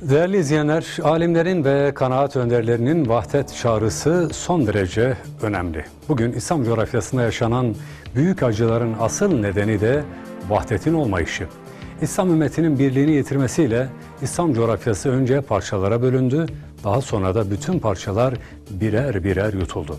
Değerli izleyenler, alimlerin ve kanaat önderlerinin vahdet çağrısı son derece önemli. Bugün İslam coğrafyasında yaşanan büyük acıların asıl nedeni de vahdetin olmayışı. İslam ümmetinin birliğini yitirmesiyle İslam coğrafyası önce parçalara bölündü, daha sonra da bütün parçalar birer birer yutuldu.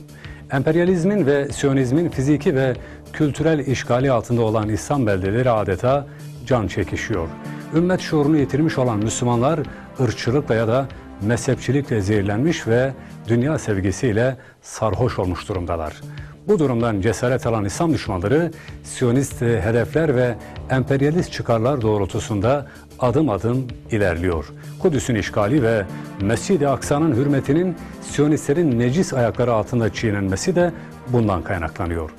Emperyalizmin ve Siyonizmin fiziki ve kültürel işgali altında olan İslam beldeleri adeta can çekişiyor. Ümmet şuurunu yitirmiş olan Müslümanlar ırkçılıkla ya da mezhepçilikle zehirlenmiş ve dünya sevgisiyle sarhoş olmuş durumdalar. Bu durumdan cesaret alan İslam düşmanları Siyonist hedefler ve emperyalist çıkarlar doğrultusunda adım adım ilerliyor. Kudüs'ün işgali ve Mescid-i Aksa'nın hürmetinin Siyonistlerin necis ayakları altında çiğnenmesi de bundan kaynaklanıyor.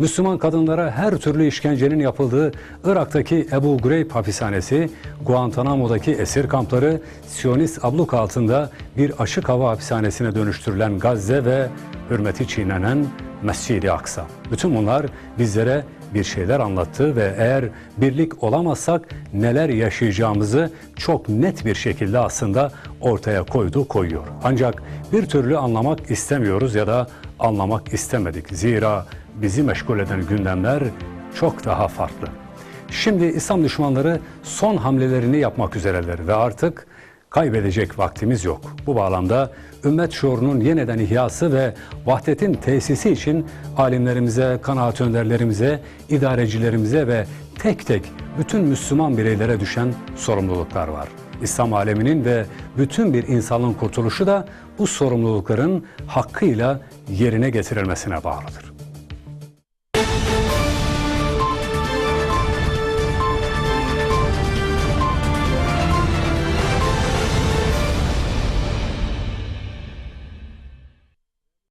Müslüman kadınlara her türlü işkencenin yapıldığı Irak'taki Ebu Greyb hapishanesi, Guantanamo'daki esir kampları, Siyonist abluk altında bir açık hava hapishanesine dönüştürülen Gazze ve hürmeti çiğnenen Mescid-i Aksa. Bütün bunlar bizlere bir şeyler anlattı ve eğer birlik olamazsak neler yaşayacağımızı çok net bir şekilde aslında ortaya koydu, koyuyor. Ancak bir türlü anlamak istemiyoruz ya da anlamak istemedik. Zira bizi meşgul eden gündemler çok daha farklı. Şimdi İslam düşmanları son hamlelerini yapmak üzereler ve artık kaybedecek vaktimiz yok. Bu bağlamda ümmet şuurunun yeniden ihyası ve vahdetin tesisi için alimlerimize, kanaat önderlerimize, idarecilerimize ve tek tek bütün Müslüman bireylere düşen sorumluluklar var. İslam aleminin ve bütün bir insanlığın kurtuluşu da bu sorumlulukların hakkıyla yerine getirilmesine bağlıdır.